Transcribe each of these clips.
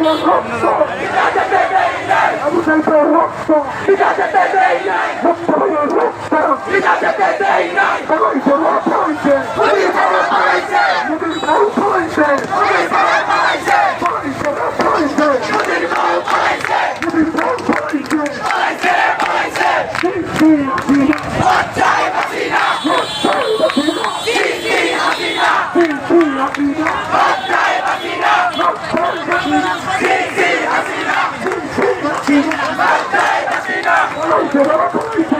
পেয়ে রক্ত আমাদের পেয়ে রক্ত রক্ত হয়ে রক্ত পালাইছে রক্ত হয়েছে Watch out! Vamos, vamos, vamos.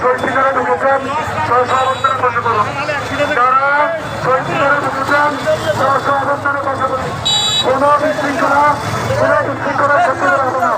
শহীদ মিনারে ঢুকেছেন সহসাবস্থানে বসে করুন যারা শহীদ মিনারে ঢুকেছেন সহসাবস্থানে বসে করুন কোনো বিশৃঙ্খলা কোনো বিশৃঙ্খলা ক্ষতি হবে না